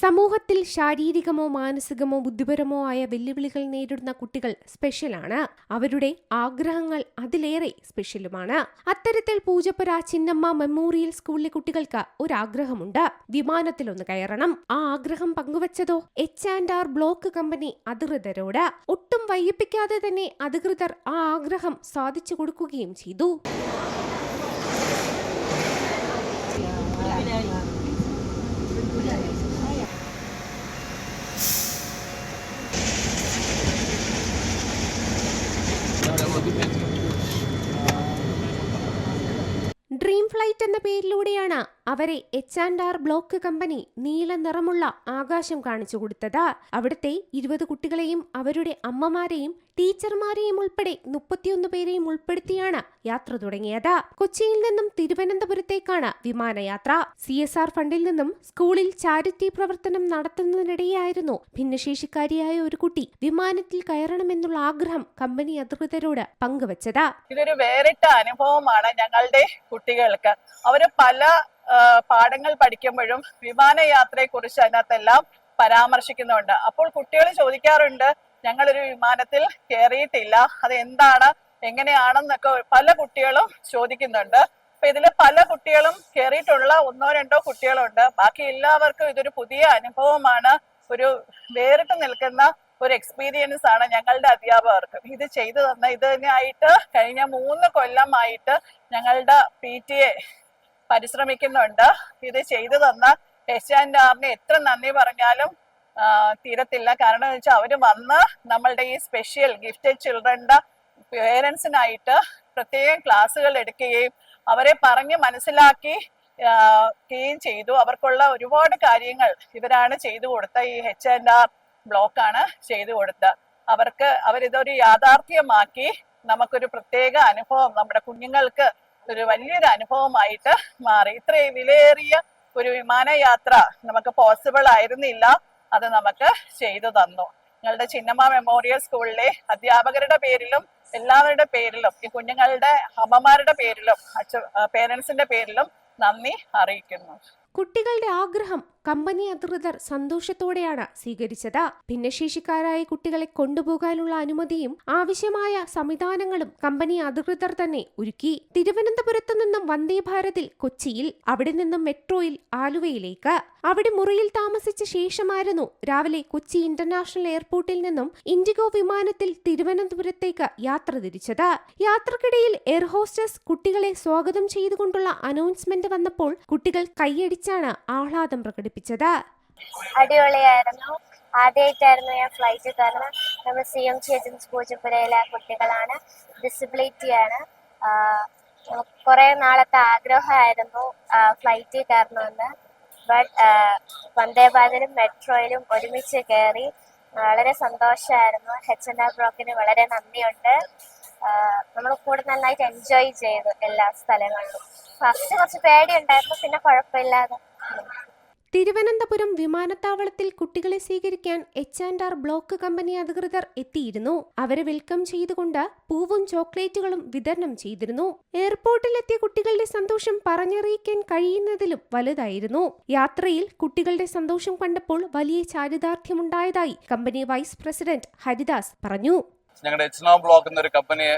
സമൂഹത്തിൽ ശാരീരികമോ മാനസികമോ ബുദ്ധിപരമോ ആയ വെല്ലുവിളികൾ നേരിടുന്ന കുട്ടികൾ സ്പെഷ്യലാണ്. അവരുടെ ആഗ്രഹങ്ങൾ അതിലേറെ സ്പെഷ്യലുമാണ്. അത്തരത്തിൽ പൂജപ്പുര ചിന്നമ്മ മെമ്മോറിയൽ സ്കൂളിലെ കുട്ടികൾക്ക് ഒരാഗ്രഹമുണ്ട്. വിമാനത്തിലൊന്ന് കയറണം. ആ ആഗ്രഹം പങ്കുവച്ചതോ? H and R block company അധികൃതരോട്. ഒട്ടും വൈകിപ്പിക്കാതെ തന്നെ അധികൃതർ ആ ആഗ്രഹം സാധിച്ചു കൊടുക്കുകയും ചെയ്തു. ഡ്രീം ഫ്ലൈറ്റ് എന്ന പേരിലൂടെയാണ് അവരെ H and R block company നീല നിറമുള്ള ആകാശം കാണിച്ചു കൊടുത്തത്. അവിടുത്തെ ഇരുപത് കുട്ടികളെയും അവരുടെ അമ്മമാരെയും ടീച്ചർമാരെയും ഉൾപ്പെടെ മുപ്പത്തിയൊന്ന് പേരെയും ഉൾപ്പെടുത്തിയാണ് യാത്ര തുടങ്ങിയത്. കൊച്ചിയിൽ നിന്നും തിരുവനന്തപുരത്തേക്കാണ് വിമാനയാത്ര. സി എസ് ആർ ഫണ്ടിൽ നിന്നും സ്കൂളിൽ ചാരിറ്റി പ്രവർത്തനം നടത്തുന്നതിനിടെയായിരുന്നു ഭിന്നശേഷിക്കാരിയായ ഒരു കുട്ടി വിമാനത്തിൽ കയറണമെന്നുള്ള ആഗ്രഹം കമ്പനി അധികൃതരോട് പങ്കുവച്ചത്. ഇതൊരു വേറിട്ട അനുഭവമാണ് ഞങ്ങളുടെ കുട്ടികൾക്ക്. അവർ പല പാഠങ്ങൾ പഠിക്കുമ്പോഴും വിമാനയാത്രയെ കുറിച്ച് അതിനകത്തെല്ലാം പരാമർശിക്കുന്നുണ്ട്. അപ്പോൾ കുട്ടികൾ ചോദിക്കാറുണ്ട് ഞങ്ങളൊരു വിമാനത്തിൽ കയറിയിട്ടില്ല അത് എന്താണ് എങ്ങനെയാണെന്നൊക്കെ പല കുട്ടികളും ചോദിക്കുന്നുണ്ട്. അപ്പൊ ഇതിൽ പല കുട്ടികളും കയറിയിട്ടുള്ള ഒന്നോ രണ്ടോ കുട്ടികളുണ്ട്. ബാക്കി എല്ലാവർക്കും ഇതൊരു പുതിയ അനുഭവമാണ്. ഒരു വേറിട്ട് നിൽക്കുന്ന ഒരു എക്സ്പീരിയൻസ് ആണ് ഞങ്ങളുടെ അധ്യാപകർക്ക്. ഇത് ചെയ്തു തന്ന ഇത് തന്നെയായിട്ട് കഴിഞ്ഞ മൂന്ന് കൊല്ലമായിട്ട് ഞങ്ങളുടെ പി ടി എ പരിശ്രമിക്കുന്നുണ്ട്. ഇത് ചെയ്തു തന്ന ആറിന് എത്ര നന്ദി പറഞ്ഞാലും തീരത്തില്ല. കാരണം എന്ന് വെച്ചാൽ അവർ വന്ന് നമ്മളുടെ ഈ സ്പെഷ്യൽ ഗിഫ്റ്റഡ് ചിൽഡ്രന്റെ പേരൻസിനായിട്ട് പ്രത്യേകം ക്ലാസ്സുകൾ എടുക്കുകയും അവരെ പറഞ്ഞ് മനസ്സിലാക്കി യും ചെയ്തു. അവർക്കുള്ള ഒരുപാട് കാര്യങ്ങൾ ഇവരാണ് ചെയ്തു കൊടുത്ത. ഈ എച്ച് ആൻഡ് ആർ ബ്ലോക്കാണ് ചെയ്തു കൊടുത്ത. അവർക്ക് അവരിതൊരു യാഥാർത്ഥ്യമാക്കി നമുക്കൊരു പ്രത്യേക അനുഭവം നമ്മുടെ കുഞ്ഞുങ്ങൾക്ക് ഒരു വലിയൊരു അനുഭവമായിട്ട് മാറി. ഇത്രയും വിലയേറിയ ഒരു വിമാനയാത്ര നമുക്ക് പോസിബിൾ ആയിരുന്നില്ല. അത് നമുക്ക് ചെയ്തു തന്നു. നിങ്ങളുടെ ചിന്നമ്മ മെമ്മോറിയൽ സ്കൂളിലെ അധ്യാപകരുടെ പേരിലും എല്ലാവരുടെ പേരിലും ഈ കുഞ്ഞുങ്ങളുടെ അമ്മമാരുടെ പേരിലും അച്ഛ പേരൻസിന്റെ പേരിലും നന്ദി അറിയിക്കുന്നു. കുട്ടികളുടെ ആഗ്രഹം കമ്പനി അധികൃതർ സന്തോഷത്തോടെയാണ് സ്വീകരിച്ചത്. ഭിന്നശേഷിക്കാരായ കുട്ടികളെ കൊണ്ടുപോകാനുള്ള അനുമതിയും ആവശ്യമായ സംവിധാനങ്ങളും കമ്പനി അധികൃതർ തന്നെ ഒരുക്കി. തിരുവനന്തപുരത്ത് നിന്നും വന്ദേ ഭാരതിൽ കൊച്ചിയിൽ അവിടെ നിന്നും മെട്രോയിൽ ആലുവയിലേക്ക്. അവിടെ മുറിയിൽ താമസിച്ച ശേഷമായിരുന്നു രാവിലെ കൊച്ചി ഇന്റർനാഷണൽ എയർപോർട്ടിൽ നിന്നും ഇൻഡിഗോ വിമാനത്തിൽ തിരുവനന്തപുരത്തേക്ക് യാത്ര തിരിച്ചത്. യാത്രക്കിടയിൽ എയർ ഹോസ്റ്റസ് കുട്ടികളെ സ്വാഗതം ചെയ്തുകൊണ്ടുള്ള അനൗൺസ്മെന്റ് വന്നപ്പോൾ കുട്ടികൾ കൈയടിച്ചാണ് ആഹ്ലാദം പ്രകടിപ്പിച്ചത്. അടിപൊളിയായിരുന്നു. ആദ്യമായിട്ടായിരുന്നു ഞാൻ ഫ്ലൈറ്റ് കയറുന്നത്. നമ്മൾ സി എം സി ഏജൻസ് പൂജപ്പുരയിലെ കുട്ടികളാണ്. ഡിസബിലിറ്റിയാണ് കുറേ നാളത്തെ ആഗ്രഹമായിരുന്നു ഫ്ലൈറ്റിൽ കയറണമെന്ന്. ബട്ട് വന്ദേ മെട്രോയിലും ഒരുമിച്ച് കയറി. വളരെ സന്തോഷമായിരുന്നു. എച്ച് എൻ ആർ ബ്ലോക്കിന് വളരെ നന്ദിയുണ്ട്. നമ്മൾ കൂടെ നന്നായിട്ട് എൻജോയ് ചെയ്തു എല്ലാ സ്ഥലങ്ങളിലും. ഫസ്റ്റ് കുറച്ച് പേടിയുണ്ടായിരുന്നു പിന്നെ കുഴപ്പമില്ലാതെ. തിരുവനന്തപുരം വിമാനത്താവളത്തിൽ കുട്ടികളെ സ്വീകരിക്കാൻ H and R block company അധികൃതർ എത്തിയിരുന്നു. അവരെ വെൽക്കം ചെയ്തുകൊണ്ട് പൂവും ചോക്ലേറ്റുകളും വിതരണം ചെയ്തിരുന്നു. എയർപോർട്ടിലെത്തിയ കുട്ടികളുടെ സന്തോഷം പറഞ്ഞറിയിക്കാൻ കഴിയുന്നതിലും വലുതായിരുന്നു. യാത്രയിൽ കുട്ടികളുടെ സന്തോഷം കണ്ടപ്പോൾ വലിയ ചാരിതാർത്ഥ്യമുണ്ടായതായി കമ്പനി വൈസ് പ്രസിഡന്റ് ഹരിദാസ് പറഞ്ഞു. ഞങ്ങളുടെ എച്ച്നോ ബ്ലോക്ക് എന്നൊരു കമ്പനിയെ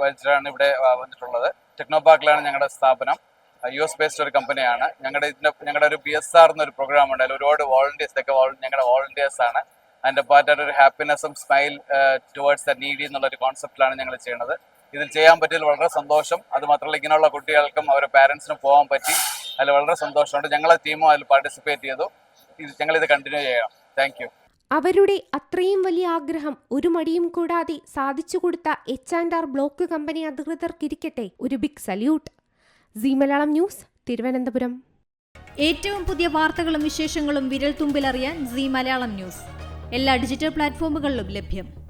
വഹിച്ചിട്ടാണ് ഇവിടെ വന്നിട്ടുള്ളത്. ടെക്നോ പാർക്കിലാണ് ഞങ്ങളുടെ സ്ഥാപനം. യു എസ് ബേസ്ഡ് ഒരു കമ്പനിയാണ് ഞങ്ങളുടെ ഇതിന്റെ ഞങ്ങളുടെ ഒരു ബി എസ് ആർ എന്നൊരു പ്രോഗ്രാം ഉണ്ട്. അതിൽ ഒരുപാട് വോളണ്ടിയേഴ്സ് ഇതൊക്കെ ഞങ്ങളുടെ വോളണ്ടിയേഴ്സ് ആണ്. അതിന്റെ പാർട്ടായിട്ട് ഒരു ഹാപ്പിനെസ്സും സ്മൈൽ ടുവേർഡ്സ് ദ നീഡി എന്നുള്ള ഒരു കോൺസെപ്റ്റിലാണ് ഞങ്ങൾ ചെയ്യുന്നത്. ഇതിൽ ചെയ്യാൻ പറ്റിയതിൽ വളരെ സന്തോഷം. അതുമാത്രമല്ല ഇങ്ങനെയുള്ള കുട്ടികൾക്കും അവരുടെ പാരൻസിനും പോകാൻ പറ്റി. അതിൽ വളരെ സന്തോഷമുണ്ട്. ഞങ്ങളെ ടീമും അതിൽ പാർട്ടിസിപ്പേറ്റ് ചെയ്തു. ഇത് ഞങ്ങളിത് കണ്ടിന്യൂ ചെയ്യാം താങ്ക് അവരുടെ അത്രയും വലിയ ആഗ്രഹം ഒരു മടിയും കൂടാതെ സാധിച്ചു കൊടുത്ത H and R block company അധികൃതർക്കിരിക്കട്ടെ ഒരു big salute C Malayalam news Thiruvananthapuram. ഏറ്റവും പുതിയ വാർത്തകളും വിശേഷങ്ങളും വിരൽ തുമ്പിലറിയാൻ സി മലയാളം ന്യൂസ്. എല്ലാ ഡിജിറ്റൽ പ്ലാറ്റ്ഫോമുകളിലും ലഭ്യം.